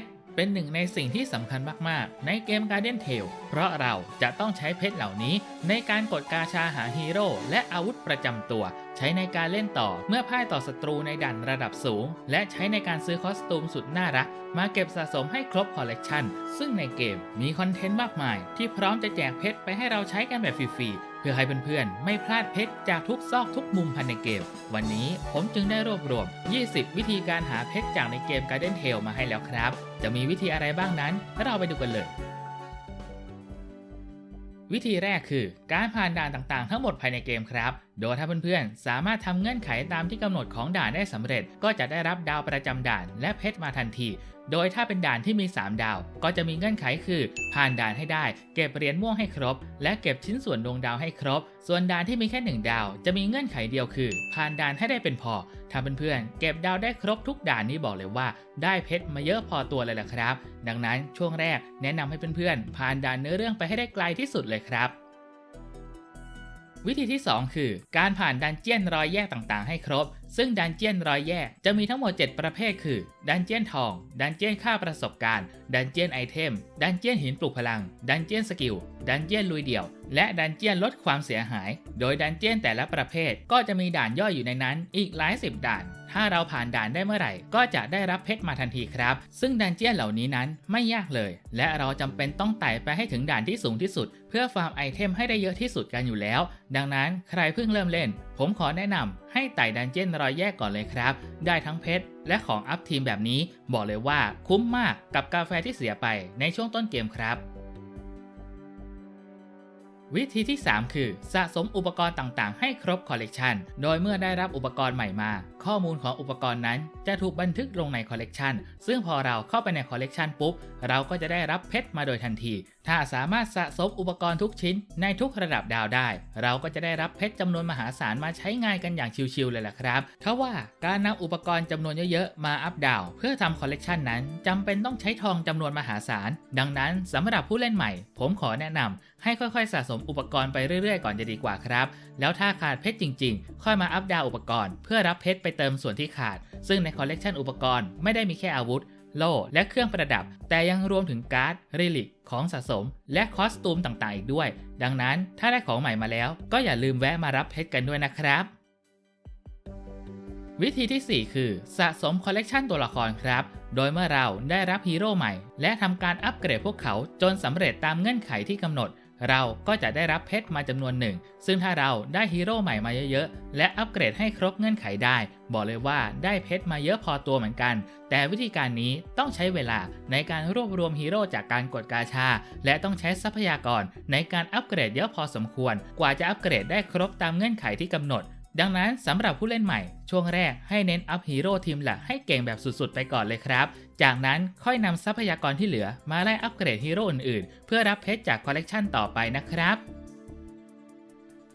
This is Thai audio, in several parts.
ชรเป็นหนึ่งในสิ่งที่สำคัญมาก ๆ ในเกม Guardian Tale เพราะเราจะต้องใช้เพชรเหล่านี้ในการกดกาชาหาฮีโร่และอาวุธประจำตัว ใช้ในการเล่นต่อเมื่อพ่ายต่อศัตรูในด่านระดับสูง และใช้ในการซื้อคอสตูมสุดน่ารัก มาเก็บสะสมให้ครบคอลเลกชันซึ่งในเกมมีคอนเทนต์มากมาย ที่พร้อมจะแจกเพชรไปให้เราใช้กันแบบฟรี ๆ เพื่อให้เพื่อนๆ ไม่พลาดเพชรจากทุกซอกทุกมุมภายในเกม วันนี้ผมจึงได้รวบรวม 20 วิธีการหาเพชรจากในเกม Garden Tale มาให้แล้วครับ จะมีวิธีอะไรบ้างนั้น เราไปดูกันเลย วิธีแรกคือ การผ่านด่านต่างๆ ทั้งหมดภายในเกมครับ โดยถ้าเพื่อนๆ สามารถทำเงื่อนไขตามที่กำหนดของด่านได้สำเร็จ ก็จะได้รับดาวประจำด่านและเพชรมาทันที โดยถ้าเป็นด่านที่มี 3 ดาว ก็จะมีเงื่อนไขคือ ผ่านด่านให้ได้ เก็บเหรียญม่วงให้ครบ และเก็บชิ้นส่วนดวงดาวให้ครบ ส่วนด่านที่มีแค่ 1 ดาว จะมีเงื่อนไขเดียวคือ ผ่านด่านให้ได้เป็นพอถ้าเพื่อนๆ เก็บดาวได้ครบทุกด่านนี้บอกเลยว่า ได้เพชรมาเยอะพอตัวเลยแหละครับ ดังนั้นช่วงแรกแนะนำให้เพื่อนๆ ผ่านด่านเนื้อเรื่องไปให้ได้ไกลที่สุดเลยครับ วิธีที่ 2 คือ การผ่านดันเจียนรอยแยกต่างๆ ให้ครบ ซึ่งดันเจียนรอยแยกจะมีทั้งหมด 7 ประเภทคือ ดันเจียนทอง ดันเจียนค่าประสบการณ์ ดันเจียนไอเทม ดันเจียนหินปลุกพลัง ดันเจียนสกิล ดันเจียนลุยเดี่ยว และดันเจียนลดความเสียหาย โดยดันเจียนแต่ละประเภทก็จะมีด่านย่อยอยู่ในนั้นอีกหลายสิบด่าน ถ้าเราผ่านด่านได้เมื่อไหร่ ก็จะได้รับเพชรมาทันทีครับ ซึ่งดันเจี้ยนเหล่านี้นั้นไม่ยากเลย และเราจำเป็นต้องไต่ไปให้ถึงด่านที่สูงที่สุด เพื่อฟาร์มไอเทมให้ได้เยอะที่สุดกันอยู่แล้ว ดังนั้นใครเพิ่งเริ่มเล่น ผมขอแนะนำให้ไต่ดันเจี้ยนรอยแยกก่อนเลยครับ ได้ทั้งเพชรและของอัพทีมแบบนี้ บอกเลยว่าคุ้มมากกับกาแฟที่เสียไปในช่วงต้นเกมครับวิธีที่ 3 คือ สะสมอุปกรณ์ต่างๆ ให้ครบคอลเลกชัน โดยเมื่อได้รับอุปกรณ์ใหม่มาข้อมูลของอุปกรณ์นั้นจะถูกบันทึกลงในคอลเลกชันซึ่งพอเราเข้าไปในคอลเลกชันปุ๊บ เราก็จะได้รับเพชรมาโดยทันที ถ้าสามารถสะสมอุปกรณ์ทุกชิ้นในทุกระดับดาวได้ เราก็จะได้รับเพชรจำนวนมหาศาลมาใช้งานกันอย่างชิวๆเลยล่ะครับทว่าการนำอุปกรณ์จำนวนเยอะๆมาอัพดาวเพื่อทำคอลเลกชันนั้นจำเป็นต้องใช้ทองจำนวนมหาศาล ดังนั้นสำหรับผู้เล่นใหม่ ผมขอแนะนำให้ค่อยๆ สะสมอุปกรณ์ไปเรื่อยๆ ก่อนจะดีกว่าครับ แล้วถ้าขาดเพชรจริง ๆ ค่อยมาอัพดาวอุปกรณ์เพื่อรับเพชรไปเติมส่วนที่ขาด ซึ่งในคอลเลกชันอุปกรณ์ไม่ได้มีแค่อาวุธ โล่และเครื่องประดับ แต่ยังรวมถึงการ์ดริลิกของสะสม และคอสตูมต่างๆอีกด้วย ดังนั้นถ้าได้ของใหม่มาแล้ว ก็อย่าลืมแวะมารับเพชรกันด้วยนะครับวิธีที่ 4 คือสะสมคอลเลกชันตัวละครครับ โดยเมื่อเราได้รับฮีโร่ใหม่ และทำการอัปเกรดพวกเขาจนสำเร็จตามเงื่อนไขที่กำหนด เราก็จะได้รับเพชรมาจำนวนหนึ่ง ซึ่งถ้าเราได้ฮีโร่ใหม่มาเยอะๆ และอัปเกรดให้ครบเงื่อนไขได้ บอกเลยว่าได้เพชรมาเยอะพอตัวเหมือนกัน แต่วิธีการนี้ต้องใช้เวลาในการรวบรวมฮีโร่จากการกดกาชา และต้องใช้ทรัพยากรในการอัปเกรดเยอะพอสมควร กว่าจะอัปเกรดได้ครบตามเงื่อนไขที่กำหนด ดังนั้นสำหรับผู้เล่นใหม่ ช่วงแรกให้เน้นอัพฮีโร่ทีมหลักให้เก่งแบบสุดๆ ไปก่อนเลยครับ จากนั้นค่อยนำทรัพยากรที่เหลือมาไล่อัปเกรดฮีโร่อื่นๆ เพื่อรับเพชรจากคอลเลกชันต่อไปนะครับ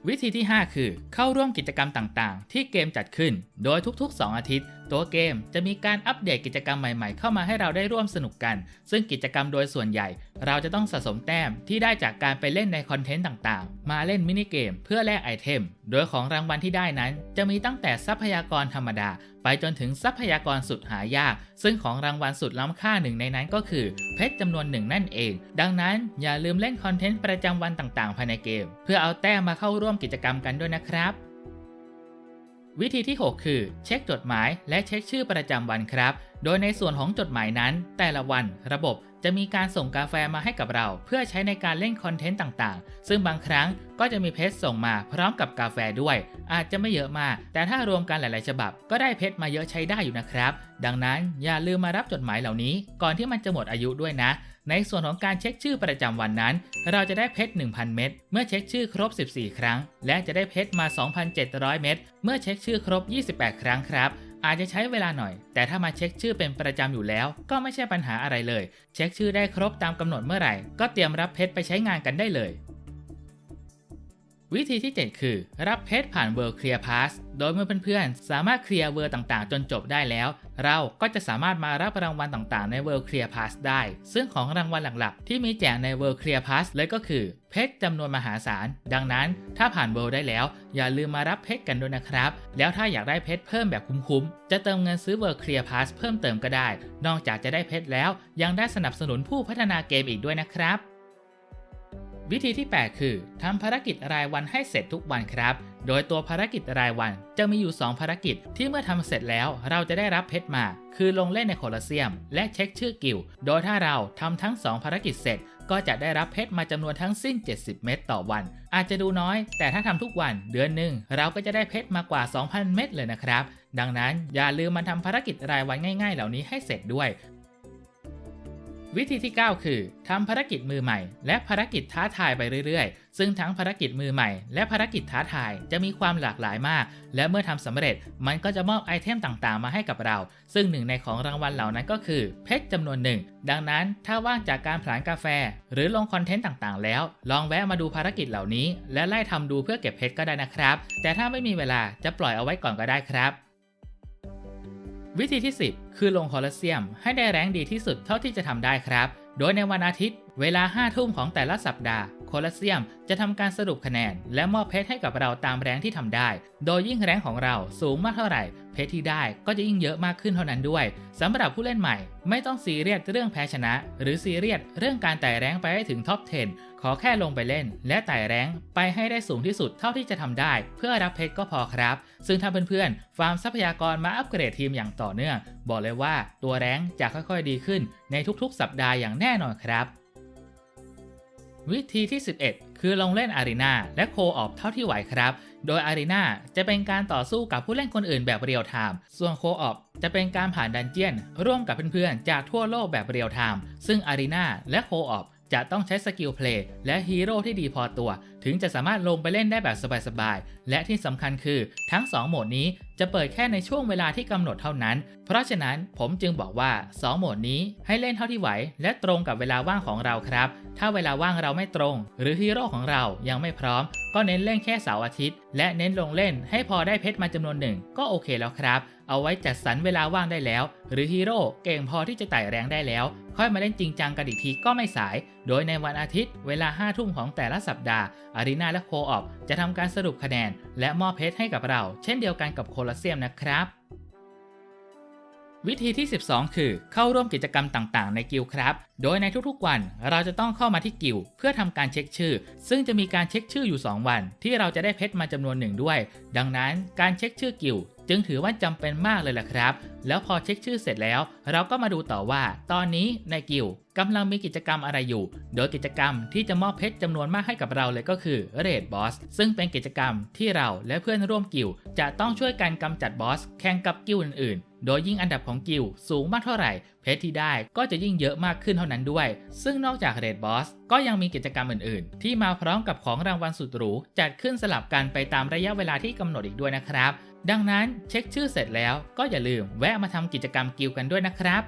วิธีที่ 5 คือ เข้าร่วมกิจกรรมต่างๆ ที่เกมจัดขึ้น โดยทุกๆ 2 อาทิตย์ตัวเกมจะมีการอัปเดตกิจกรรมใหม่ๆ เข้ามาให้เราได้ร่วมสนุกกัน ซึ่งกิจกรรมโดยส่วนใหญ่ เราจะต้องสะสมแต้มที่ได้จากการไปเล่นในคอนเทนต์ต่างๆ มาเล่นมินิเกมเพื่อแลกไอเทม โดยของรางวัลที่ได้นั้น จะมีตั้งแต่ทรัพยากรธรรมดา ไปจนถึงทรัพยากรสุดหายาก ซึ่งของรางวัลสุดล้ำค่าหนึ่งในนั้นก็คือ เพชรจำนวนหนึ่งนั่นเอง ดังนั้นอย่าลืมเล่นคอนเทนต์ประจำวันต่างๆ ภายในเกม เพื่อเอาแต้มมาเข้าร่วมกิจกรรมกันด้วยนะครับ วิธีที่ 6 คือ เช็คจดหมายและเช็คชื่อประจำวันครับ โดยในส่วนของจดหมายนั้น แต่ละวันระบบ จะมีการส่งกาแฟมาให้กับเรา เพื่อใช้ในการเล่นคอนเทนต์ต่างๆ ซึ่งบางครั้งก็จะมีเพชรส่งมาพร้อมกับกาแฟด้วย อาจจะไม่เยอะมาก แต่ถ้ารวมกันหลายๆ ฉบับ ก็ได้เพชรมาเยอะใช้ได้อยู่นะครับ ดังนั้นอย่าลืมมารับจดหมายเหล่านี้ ก่อนที่มันจะหมดอายุด้วยนะ ในส่วนของการเช็คชื่อประจำวันนั้น เราจะได้เพชร 1,000 เม็ด เมื่อเช็คชื่อครบ 14 ครั้ง และจะได้เพชรมา 2,700 เม็ด เมื่อเช็คชื่อครบ 28 ครั้งครับ อาจจะใช้เวลาหน่อย แต่ถ้ามาเช็คชื่อเป็นประจำอยู่แล้ว ก็ไม่ใช่ปัญหาอะไรเลย เช็คชื่อได้ครบตามกำหนดเมื่อไหร่ ก็เตรียมรับเพชรไปใช้งานกันได้เลย วิธีที่ 7 คือ รับเพชรผ่าน World Clear Pass โดยเมื่อเพื่อนๆ สามารถเคลียร์เวอร์ต่างๆ จนจบได้แล้ว เราก็จะสามารถมารับรางวัลต่างๆใน World Clear Pass ได้ ซึ่งของรางวัลหลักๆ ที่มีแจกใน World Clear Pass เลยก็คือ เพชรจำนวนมหาศาล ดังนั้นถ้าผ่าน World ได้แล้ว อย่าลืมมารับเพชรกันด้วยนะครับ แล้วถ้าอยากได้เพชรเพิ่มแบบคุ้มๆ จะเติมเงินซื้อ World Clear Pass เพิ่มเติมก็ได้ นอกจากจะได้เพชรแล้ว ยังได้สนับสนุนผู้พัฒนาเกมอีกด้วยนะครับ วิธีที่ 8 คือทำภารกิจรายวันให้เสร็จทุกวันครับ โดยตัวภารกิจรายวันจะมีอยู่ 2 ภารกิจที่เมื่อทำเสร็จแล้วเราจะได้รับเพชรมา คือลงเล่นในโคลอเซียม และเช็คชื่อกิลโดยถ้าเราทำทั้ง 2 ภารกิจเสร็จ ก็จะได้รับเพชรมาจำนวนทั้งสิ้น 70 เม็ดต่อวัน อาจจะดูน้อย แต่ถ้าทำทุกวันเดือนหนึ่งเราก็จะได้เพชรมากว่า 2,000 เม็ดเลยนะครับดังนั้นอย่าลืมมาทำภารกิจรายวันง่ายๆ เหล่านี้ให้เสร็จด้วย วิธีที่ 9 คือทำภารกิจมือใหม่ และภารกิจท้าทายไปเรื่อยๆ ซึ่งทั้งภารกิจมือใหม่ และภารกิจท้าทายจะมีความหลากหลายมาก และเมื่อทำสำเร็จมันก็จะมอบไอเทมต่างๆ มาให้กับเรา ซึ่งหนึ่งในของรางวัลเหล่านั้นก็คือ เพชรจำนวนหนึ่ง ดังนั้นถ้าว่างจากการผลานกาแฟ หรือลงคอนเทนต์ต่างๆ แล้ว ลองแวะมาดูภารกิจเหล่านี้ และไล่ทำดูเพื่อเก็บเพชรก็ได้นะครับ แต่ถ้าไม่มีเวลาจะปล่อยเอาไว้ก่อนก็ได้ครับ วิธีที่ 10 คือลงคอลอสเซียม ให้ได้แรงดีที่สุดเท่าที่จะทำได้ครับ โดยในวันอาทิตย์ เวลา5ทุ่มของแต่ละสัปดาห์ โคลอสเซียมจะทำการสรุปคะแนน และมอบเพชรให้กับเราตามแรงที่ทำได้ โดยยิ่งแรงของเราสูงมากเท่าไหร่ เพชรที่ได้ก็จะยิ่งเยอะมากขึ้นเท่านั้นด้วยสำหรับผู้เล่นใหม่ ไม่ต้องซีเรียสเรื่องแพ้ชนะ หรือซีเรียสเรื่องการไต่แรงไปให้ถึงท็อป 10 ขอแค่ลงไปเล่น และไต่แรงไปให้ได้สูงที่สุดเท่าที่จะทำได้ เพื่อรับเพชรก็พอครับ ซึ่งถ้าเพื่อนๆฟาร์มทรัพยากรมาอัปเกรดทีมอย่างต่อเนื่องบอกเลยว่าตัวแรงจะค่อยๆดีขึ้นในทุกๆ สัปดาห์อย่างแน่นอนครับ วิธีที่ 11 คือลงเล่นอารีนาและโคออฟเท่าที่ไหวครับ โดยอารีนาจะเป็นการต่อสู้กับผู้เล่นคนอื่นแบบเรียลไทม์ ส่วนโคออฟจะเป็นการผ่านดันเจียน ร่วมกับเพื่อนๆ จากทั่วโลกแบบเรียลไทม์ ซึ่งอารีนาและโคออฟ จะต้องใช้สกิลเพลย์และฮีโร่ที่ดีพอตัว ถึงจะสามารถลงไปเล่นได้แบบสบายๆ และที่สำคัญคือทั้ง 2 โหมดนี้จะเปิดแค่ในช่วงเวลาที่กำหนดเท่านั้น เพราะฉะนั้นผมจึงบอกว่า 2 โหมดนี้ให้เล่นเท่าที่ไหว และตรงกับเวลาว่างของเราครับ ถ้าเวลาว่างเราไม่ตรง หรือฮีโร่ของเรายังไม่พร้อม ก็เน้นเล่นแค่เสาร์อาทิตย์ และเน้นลงเล่นให้พอได้เพชรมาจำนวนหนึ่งก็โอเคแล้วครับ เอาไว้จัดสรรเวลาว่างได้แล้ว หรือฮีโร่เก่งพอที่จะไต่แรงได้แล้ว ค่อยมาเล่นจริงจังกันอีกทีก็ไม่สาย โดยในวันอาทิตย์ เวลา 5 ทุ่มของแต่ละสัปดาห์อารีนาและโคออฟจะทำการสรุปคะแนน และมอบเพชรให้กับเรา เช่นเดียวกันกับโคลอสเซียมนะครับวิธีที่ 12 คือ เข้าร่วมกิจกรรมต่างๆ ในกิลครับ โดยในทุกๆ วันเราจะต้องเข้ามาที่กิลเพื่อทำการเช็คชื่อ ซึ่งจะมีการเช็คชื่ออยู่ 2 วัน ที่เราจะได้เพชรมาจำนวนหนึ่งด้วย ดังนั้นการเช็คชื่อกิล จึงถือว่าจำเป็นมากเลยแหละครับ แล้วพอเช็คชื่อเสร็จแล้ว เราก็มาดูต่อว่า ตอนนี้ในกิลกำลังมีกิจกรรมอะไรอยู่ โดยกิจกรรมที่จะมอบเพชรจำนวนมากให้กับเราเลยก็คือ Raid Boss ซึ่งเป็นกิจกรรมที่เราและเพื่อนร่วมกิลจะต้องช่วยกันกำจัดบอสแข่งกับกิลอื่นๆโดยยิ่งอันดับของกิลสูงมากเท่าไหร่ เพชรที่ได้ก็จะยิ่งเยอะมากขึ้นเท่านั้นด้วย ซึ่งนอกจาก Raid Boss ก็ยังมีกิจกรรมอื่นๆ ที่มาพร้อมกับของรางวัลสุดหรู จัดขึ้นสลับกันไปตามระยะเวลาที่กำหนดอีกด้วยนะครับ ดังนั้นเช็คชื่อเสร็จแล้วก็อย่าลืมแวะมาทำกิจกรรมกิลกันด้วยนะครับ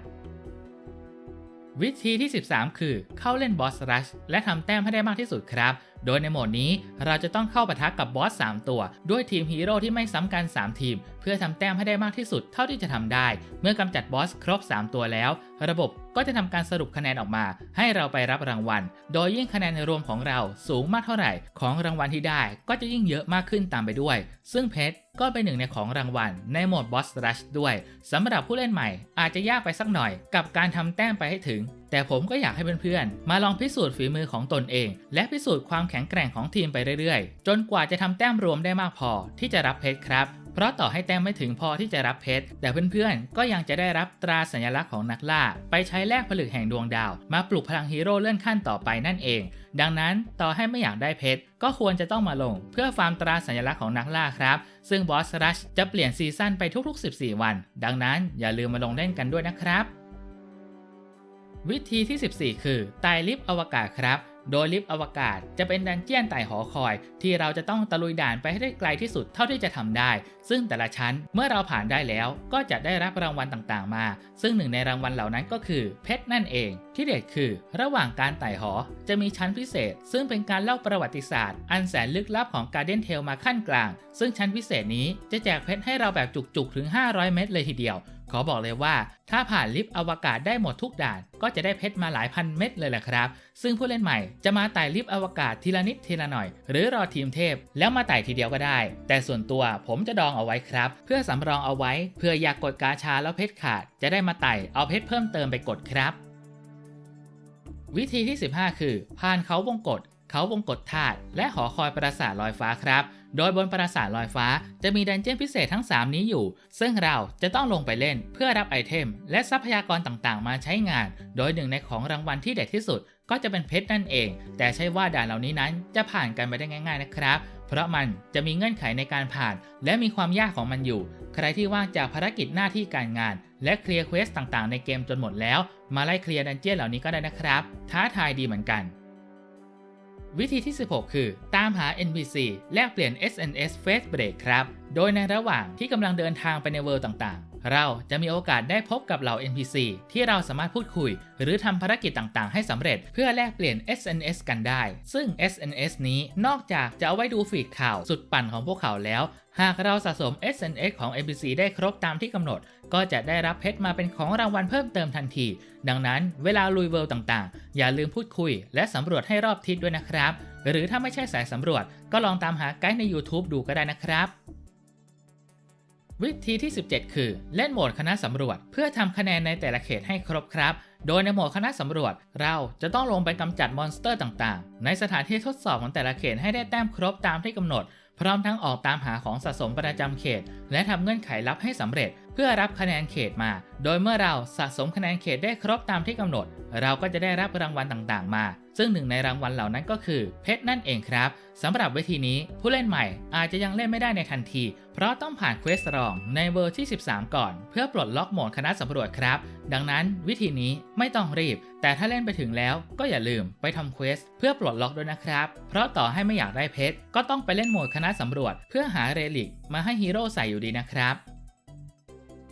วิธีที่ 13 คือเข้าเล่นบอสรัชและทำแต้มให้ได้มากที่สุดครับ โดยในโหมดนี้เราจะต้องเข้าปะทะกับบอส 3 ตัว ด้วยทีมฮีโร่ที่ไม่ซ้ำกัน 3 ทีม เพื่อทำแต้มให้ได้มากที่สุดเท่าที่จะทำได้ เมื่อกำจัดบอสครบ 3 ตัวแล้ว ระบบก็จะทำการสรุปคะแนนออกมา ให้เราไปรับรางวัล โดยยิ่งคะแนนรวมของเราสูงมากเท่าไหร่ ของรางวัลที่ได้ก็จะยิ่งเยอะมากขึ้นตามไปด้วย ซึ่งเพชรก็เป็นหนึ่งในของรางวัลในโหมดบอสรัชด้วยสำหรับผู้เล่นใหม่ อาจจะยากไปสักหน่อยกับการทำแต้มไปให้ถึง แต่ผมก็อยากให้เพื่อนๆ มาลองพิสูจน์ฝีมือของตนเอง และพิสูจน์ความแข็งแกร่งของทีมไปเรื่อยๆ จนกว่าจะทำแต้มรวมได้มากพอที่จะรับเพชรครับ เพราะต่อให้แต้มไม่ถึงพอที่จะรับเพชร แต่เพื่อนๆ ก็ยังจะได้รับตราสัญลักษณ์ของนักล่า ไปใช้แลกผลึกแห่งดวงดาว มาปลุกพลังฮีโร่เลื่อนขั้นต่อไปนั่นเอง ดังนั้นต่อให้ไม่อยากได้เพชร ก็ควรจะต้องมาลง เพื่อฟาร์มตราสัญลักษณ์ของนักล่าครับ ซึ่งบอสรัชจะเปลี่ยนซีซั่นไปทุก ๆ 14 วัน ดังนั้นอย่าลืมมาลงเล่นกันด้วยนะครับวิธีที่ 14 คือไตลิฟอวกาศครับ โดยลิฟต์อวกาศจะเป็นดันเจียนไต่หอคอย ที่เราจะต้องตะลุยด่านไปให้ได้ไกลที่สุดเท่าที่จะทำได้ ซึ่งแต่ละชั้นเมื่อเราผ่านได้แล้วก็จะได้รับรางวัลต่างๆมา ซึ่งหนึ่งในรางวัลเหล่านั้นก็คือเพชรนั่นเอง ที่เด็ดคือ ระหว่างการไต่หอจะมีชั้นพิเศษ ซึ่งเป็นการเล่าประวัติศาสตร์ อันแสนลึกลับของการเดนเทลมาขั้นกลาง ซึ่งชั้นพิเศษนี้จะแจกเพชรให้เราแบบจุกๆถึง 500 เม็ดเลยทีเดียว ขอบอกเลยว่า ถ้าผ่านลิฟต์อวกาศได้หมดทุกด่าน ก็จะได้เพชรมาหลายพันเม็ดเลยแหละครับ ซึ่งผู้เล่นใหม่จะมาไต่ลิฟต์อวกาศทีละนิดทีละหน่อย หรือรอทีมเทพ แล้วมาไต่ทีเดียวก็ได้ แต่ส่วนตัวผมจะดองเอาไว้ครับ เพื่อสำรองเอาไว้เพื่ออยากกดกาชาแล้วเพชรขาด จะได้มาไต่เอาเพชรเพิ่มเติมไปกดครับ วิธีที่ 15 คือผ่านเขาวงกฏเขาวงกฏธาตุและหอคอยปราสาทลอยฟ้าครับ โดยบนปราสาทลอยฟ้าจะมีดันเจี้ยนพิเศษทั้ง 3 นี้อยู่ ซึ่งเราจะต้องลงไปเล่นเพื่อรับไอเทม และทรัพยากรต่างๆ มาใช้งาน โดยหนึ่งในของรางวัลที่เด็ดที่สุด ก็จะเป็นเพชรนั่นเอง แต่ใช่ว่าด่านเหล่านี้นั้นจะผ่านกันไปได้ง่ายๆนะครับ เพราะมันจะมีเงื่อนไขในการผ่าน และมีความยากของมันอยู่ ใครที่ว่างจากภารกิจหน้าที่การงาน และเคลียร์เควสต่างๆ ในเกมจนหมดแล้ว มาไล่เคลียร์ดันเจี้ยนเหล่านี้ก็ได้นะครับ ท้าทายดีเหมือนกัน วิธีที่ 16 คือ ตามหา NPC แลกเปลี่ยน SNS Face Break ครับ โดยในระหว่างที่กำลังเดินทางไปในเวิลด์ต่างๆ เราจะมีโอกาสได้พบกับเหล่า NPC ที่เราสามารถพูดคุย หรือทำภารกิจต่างๆ ให้สำเร็จ เพื่อแลกเปลี่ยน SNS กันได้ ซึ่ง SNS นี้นอกจากจะเอาไว้ดูฟีดข่าวสุดปั่นของพวกเขาแล้ว หากเราสะสม SNS ของ NPC ได้ครบตามที่กำหนด ก็จะได้รับเพชรมาเป็นของรางวัลเพิ่มเติมทันที ดังนั้นเวลาลุยเวิลด์ต่างๆ อย่าลืมพูดคุย และสำรวจให้รอบทิศด้วยนะครับ หรือถ้าไม่ใช่สายสำรวจ ก็ลองตามหาไกด์ใน YouTube ดูก็ได้นะครับ วิธีที่ 17 คือ เล่นโหมดคณะสำรวจ เพื่อทำคะแนนในแต่ละเขตให้ครบครับ โดยในโหมดคณะสำรวจ เราจะต้องลงไปกำจัดมอนสเตอร์ต่างๆ ในสถานที่ทดสอบของแต่ละเขตให้ได้แต้มครบตามที่กำหนด พร้อมทั้งออกตามหาของสะสมประจำเขต และทำเงื่อนไขลับให้สำเร็จ เพื่อรับคะแนนเขตมา โดยเมื่อเราสะสมคะแนนเขตได้ครบตามที่กำหนด เราก็จะได้รับรางวัลต่างๆ มา ซึ่งหนึ่งในรางวัลเหล่านั้นก็คือเพชรนั่นเองครับสำหรับวิธีนี้ผู้เล่นใหม่อาจจะยังเล่นไม่ได้ในทันที เพราะต้องผ่านเควสรองในเวอร์ที่ 13 ก่อน เพื่อปลดล็อกโหมดคณะสำรวจครับ ดังนั้นวิธีนี้ไม่ต้องรีบ แต่ถ้าเล่นไปถึงแล้วก็อย่าลืมไปทำเควสเพื่อปลดล็อกด้วยนะครับ เพราะต่อให้ไม่อยากได้เพชรก็ต้องไปเล่นโหมดคณะสำรวจ เพื่อหาเรลิกมาให้ฮีโร่ใส่อยู่ดีนะครับ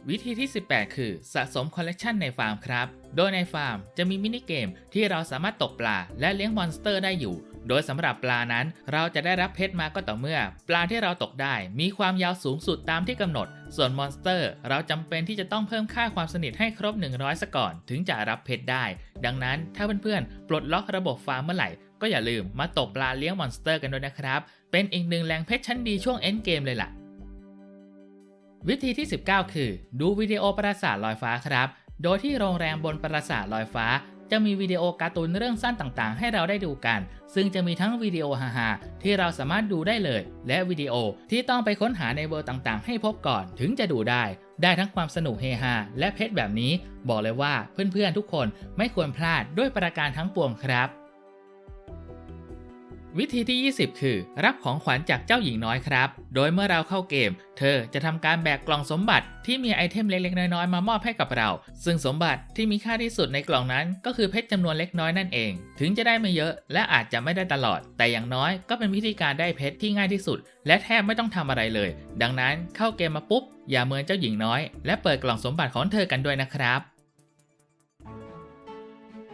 วิธีที่ 18 คือสะสมคอลเลกชันในฟาร์มครับ โดยในฟาร์มจะมีมินิเกมที่เราสามารถตกปลาและเลี้ยงมอนสเตอร์ได้อยู่ โดยสำหรับปลานั้นเราจะได้รับเพชรมาก็ต่อเมื่อ ปลาที่เราตกได้มีความยาวสูงสุดตามที่กำหนด ส่วนมอนสเตอร์เราจำเป็นที่จะต้องเพิ่มค่าความสนิทให้ครบ 100ซะก่อน ถึงจะรับเพชรได้ ดังนั้นถ้าเพื่อนๆ ปลดล็อกระบบฟาร์มเมื่อไหร่ ก็อย่าลืมมาตกปลาเลี้ยงมอนสเตอร์กันด้วยนะครับ เป็นอีกหนึ่งแหล่งเพชรชั้นดีช่วงเอ็นเกมเลยล่ะ วิธีที่ 19 คือ ดูวิดีโอปราสาทลอยฟ้าครับ โดยที่โรงแรมบนปราสาทลอยฟ้า จะมีวิดีโอการ์ตูนเรื่องสั้นต่างๆ ให้เราได้ดูกัน ซึ่งจะมีทั้งวิดีโอฮาๆที่เราสามารถดูได้เลย และวิดีโอที่ต้องไปค้นหาในเบอร์ต่างๆ ให้พบก่อนถึงจะดูได้ ได้ทั้งความสนุกเฮฮาและเพชรแบบนี้ บอกเลยว่าเพื่อนๆทุกคนไม่ควรพลาดด้วยประการทั้งปวงครับ วิธีที่ 20 คือ รับของขวัญจากเจ้าหญิงน้อยครับ โดยเมื่อเราเข้าเกม เธอจะทำการแบกกล่องสมบัติที่มีไอเทมเล็กๆ น้อยๆ มามอบให้กับเรา ซึ่งสมบัติที่มีค่าที่สุดในกล่องนั้น ก็คือเพชรจำนวนเล็กน้อยนั่นเอง ถึงจะได้ไม่เยอะ และอาจจะไม่ได้ตลอด แต่อย่างน้อยก็เป็นวิธีการได้เพชรที่ง่ายที่สุด และแทบไม่ต้องทำอะไรเลย ดังนั้นเข้าเกมมาปุ๊บอย่าเมินเจ้าหญิงน้อย และเปิดกล่องสมบัติของเธอกันด้วยนะครับ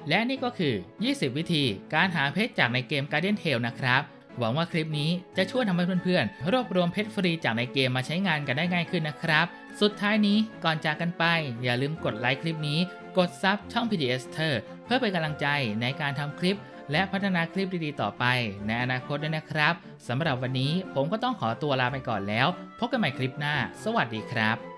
และนี่ก็คือ 20 วิธีการหาเพชรจากในเกม Guardian Tale นะครับ หวังว่าคลิปนี้จะช่วยทำให้เพื่อนๆ รวบรวมเพชรฟรีจากในเกมมาใช้งานกันได้ง่ายขึ้นนะครับ สุดท้ายนี้ก่อนจากกันไป อย่าลืมกดไลค์คลิปนี้ กดซับช่อง PDS เธอเพื่อเป็นกำลังใจในการทำคลิป และพัฒนาคลิปดีๆต่อไป ในอนาคตด้วยนะครับสำหรับวันนี้ผมก็ต้องขอตัวลาไปก่อนแล้ว พบกันใหม่คลิปหน้า สวัสดีครับ